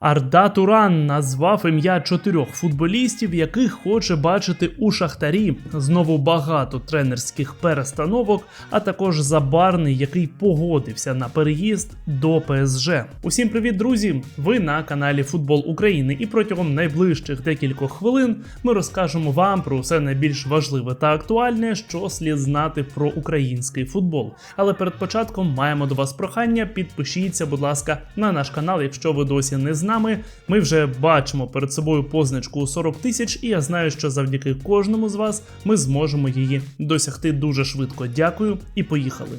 Арда Туран назвав ім'я чотирьох футболістів, яких хоче бачити у Шахтарі. Знову багато тренерських перестановок, а також Забарний, який погодився на переїзд до ПСЖ. Усім привіт, друзі! Ви на каналі Футбол України, і протягом найближчих декількох хвилин ми розкажемо вам про все найбільш важливе та актуальне, що слід знати про український футбол. Але перед початком маємо до вас прохання. Підпишіться, будь ласка, на наш канал, якщо ви досі не з нами. Ми вже бачимо перед собою позначку у 40 тисяч, і я знаю, що завдяки кожному з вас ми зможемо її досягти дуже швидко. Дякую і поїхали.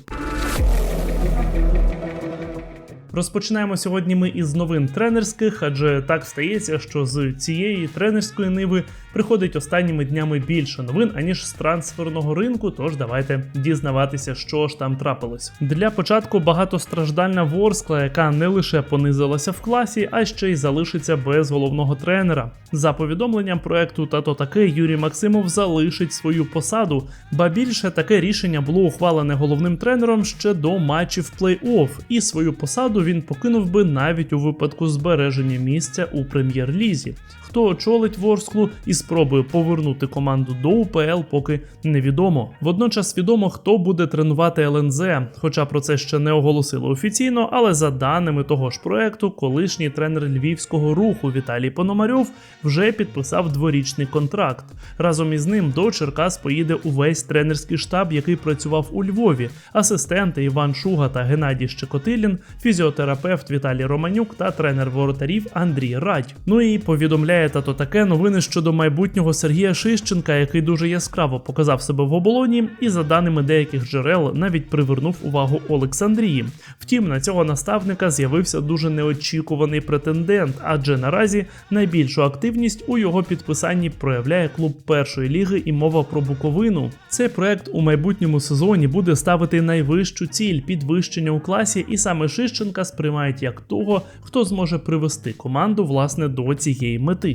Розпочинаємо сьогодні ми із новин тренерських, адже так стається, що з цієї тренерської ниви приходить останніми днями більше новин, аніж з трансферного ринку. Тож давайте дізнаватися, що ж там трапилось. Для початку багатостраждальна Ворскла, яка не лише понизилася в класі, а ще й залишиться без головного тренера. За повідомленням проекту Тато таке Юрій Максимов залишить свою посаду, ба більше таке рішення було ухвалене головним тренером ще до матчів плей-офф, і свою посаду він покинув би навіть у випадку збереження місця у прем'єр-лізі. Хто очолить Ворсклу і спробує повернути команду до УПЛ, поки невідомо. Водночас відомо, хто буде тренувати ЛНЗ, хоча про це ще не оголосили офіційно, але за даними того ж проекту, колишній тренер львівського руху Віталій Пономарьов вже підписав дворічний контракт. Разом із ним до Черкас поїде увесь тренерський штаб, який працював у Львові, асистенти Іван Шуга та Геннадій Щекотилін, фізіотерапевт Віталій Романюк та тренер воротарів Андрій Радь. Ну і повідомляє тато таке новини щодо майбутнього Сергія Шищенка, який дуже яскраво показав себе в оболоні, і за даними деяких джерел навіть привернув увагу Олександрії. Втім, на цього наставника з'явився дуже неочікуваний претендент, адже наразі найбільшу активність у його підписанні проявляє клуб першої ліги і мова про Буковину. Цей проект у майбутньому сезоні буде ставити найвищу ціль підвищення у класі, і саме Шищенка сприймають як того, хто зможе привести команду власне до цієї мети.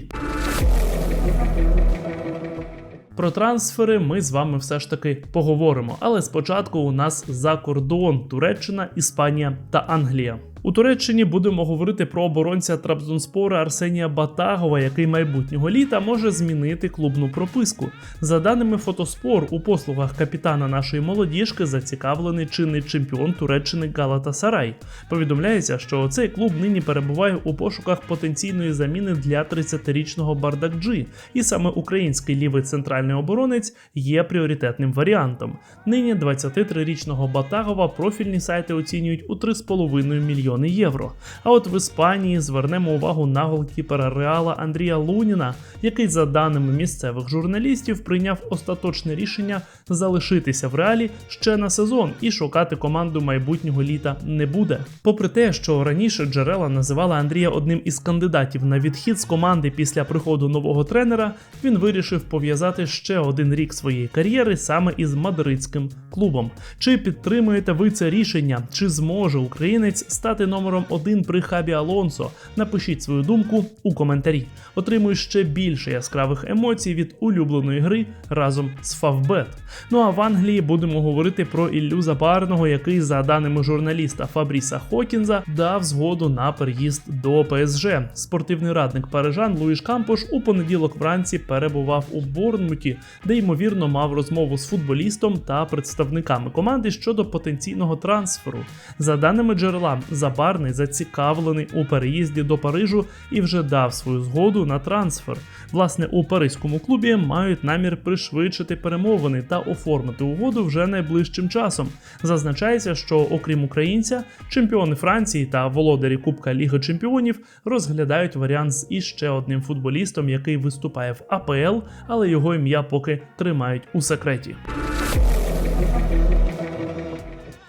Про трансфери ми з вами все ж таки поговоримо. Але спочатку у нас за кордон Туреччина, Іспанія та Англія. У Туреччині будемо говорити про оборонця Трабзонспора Арсенія Батагова, який майбутнього літа може змінити клубну прописку. За даними Фотоспор, у послугах капітана нашої молодіжки зацікавлений чинний чемпіон Туреччини Галата Сарай. Повідомляється, що цей клуб нині перебуває у пошуках потенційної заміни для 30-річного Бардакджі, і саме український лівий центральний оборонець є пріоритетним варіантом. Нині 23-річного Батагова профільні сайти оцінюють у 3,5 мільйони євро. А от в Іспанії звернемо увагу на голкіпера Реала Андрія Луніна, який, за даними місцевих журналістів, прийняв остаточне рішення залишитися в реалі ще на сезон і шукати команду майбутнього літа не буде. Попри те, що раніше джерела називали Андрія одним із кандидатів на відхід з команди після приходу нового тренера, він вирішив пов'язати ще один рік своєї кар'єри саме із мадридським клубом. Чи підтримуєте ви це рішення? Чи зможе українець стати номером один при хабі Алонсо? Напишіть свою думку у коментарі. Отримую ще більше яскравих емоцій від улюбленої гри разом з Фавбет. Ну а в Англії будемо говорити про Іллю Забарного, який, за даними журналіста Фабріса Хокінза, дав згоду на переїзд до ПСЖ. Спортивний радник парижан Луїш Кампош у понеділок вранці перебував у Борнмуті, де ймовірно мав розмову з футболістом та представниками команди щодо потенційного трансферу. За даними джерела, Забарний зацікавлений у переїзді до Парижу і вже дав свою згоду на трансфер. Власне, у паризькому клубі мають намір пришвидшити перемовини та оформити угоду вже найближчим часом. Зазначається, що окрім українця, чемпіони Франції та володарі Кубка Ліги Чемпіонів розглядають варіант з іще одним футболістом, який виступає в АПЛ, але його ім'я поки тримають у секреті.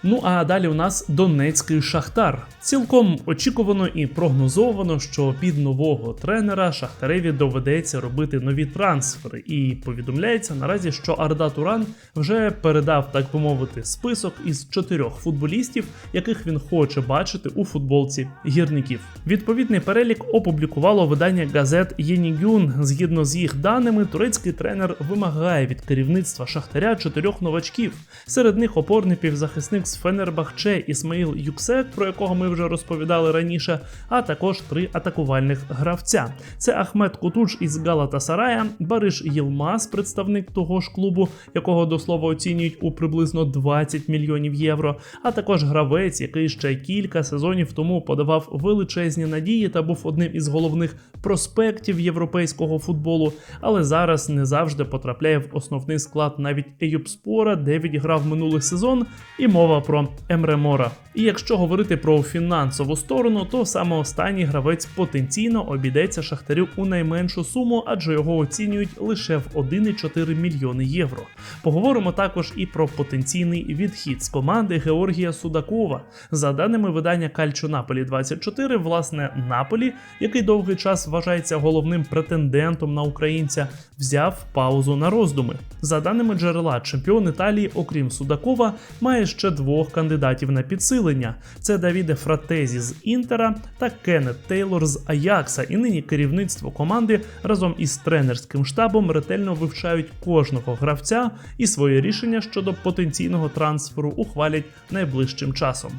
Ну а далі у нас Донецький Шахтар. Цілком очікувано і прогнозовано, що під нового тренера Шахтареві доведеться робити нові трансфери. І повідомляється наразі, що Арда Туран вже передав, так би мовити, список із чотирьох футболістів, яких він хоче бачити у футболці гірників. Відповідний перелік опублікувало видання газет Єнігюн. Згідно з їх даними, турецький тренер вимагає від керівництва Шахтаря чотирьох новачків. Серед них опорний півзахисник з Фенербахче Ісмаїл Юксек, про якого ми вже розповідали раніше, а також три атакувальних гравця: це Ахмед Кутуч із Галатасарая, Бариш Єлмаз, представник того ж клубу, якого до слова оцінюють у приблизно 20 мільйонів євро, а також гравець, який ще кілька сезонів тому подавав величезні надії та був одним із головних проспектів європейського футболу, але зараз не завжди потрапляє в основний склад навіть Еюбспора, де відіграв минулий сезон, і мова про Емре Мора. І якщо говорити про фінансову сторону, то саме останній гравець потенційно обійдеться шахтарю у найменшу суму, адже його оцінюють лише в 1,4 мільйони євро. Поговоримо також і про потенційний відхід з команди Георгія Судакова. За даними видання Кальчо Наполі 24, власне, Наполі, який довгий час вважається головним претендентом на українця, взяв паузу на роздуми. За даними джерела, чемпіон Італії, окрім Судакова, має ще двох кандидатів на підсилення: це Давіде Фратезі з Інтера та Кеннет Тейлор з Аякса. І нині керівництво команди разом із тренерським штабом ретельно вивчають кожного гравця і своє рішення щодо потенційного трансферу ухвалять найближчим часом.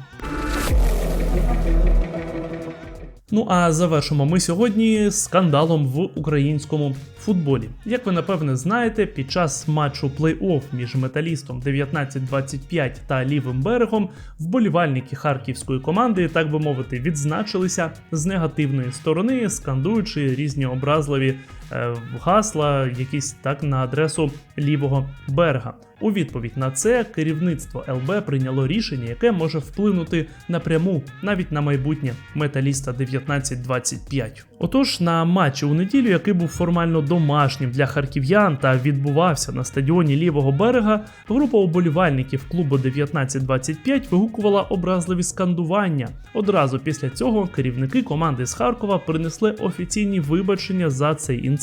Ну а завершимо ми сьогодні скандалом в українському футболі. Як ви напевне знаєте, під час матчу плей-офф між металістом 1925 та лівим берегом вболівальники харківської команди, так би мовити, відзначилися з негативної сторони, скандуючи різні образливі гасла, якісь так на адресу лівого берега. У відповідь на це керівництво ЛБ прийняло рішення, яке може вплинути напряму навіть на майбутнє металіста 1925. Отож, на матчі у неділю, який був формально домашнім для харків'ян та відбувався на стадіоні лівого берега, група уболівальників клубу 1925 вигукувала образливі скандування. Одразу після цього керівники команди з Харкова принесли офіційні вибачення за цей інцидент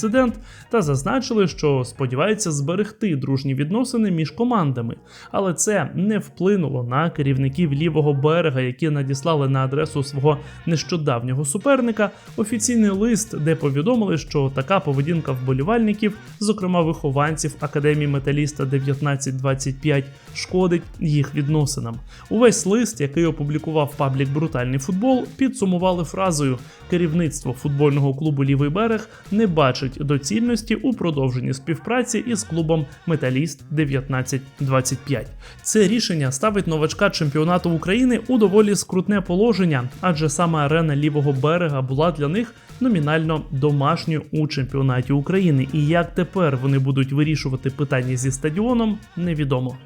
та зазначили, що сподіваються зберегти дружні відносини між командами. Але це не вплинуло на керівників лівого берега, які надіслали на адресу свого нещодавнього суперника офіційний лист, де повідомили, що така поведінка вболівальників, зокрема вихованців Академії Металіста 1925, шкодить їх відносинам. Увесь лист, який опублікував паблік Брутальний футбол, підсумували фразою: керівництво футбольного клубу Лівий берег не бачить доцільності у продовженні співпраці із клубом Металіст 1925. Це рішення ставить новачка чемпіонату України у доволі скрутне положення, адже саме арена лівого берега була для них номінально домашньою у чемпіонаті України. І як тепер вони будуть вирішувати питання зі стадіоном, невідомо.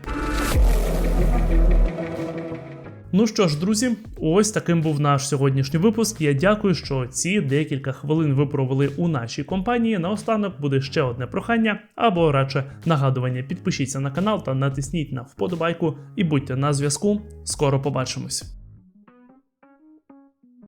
Ну що ж, друзі, ось таким був наш сьогоднішній випуск. Я дякую, що ці декілька хвилин ви провели у нашій компанії. Наостанок буде ще одне прохання або радше нагадування. Підпишіться на канал та натисніть на вподобайку і будьте на зв'язку. Скоро побачимось.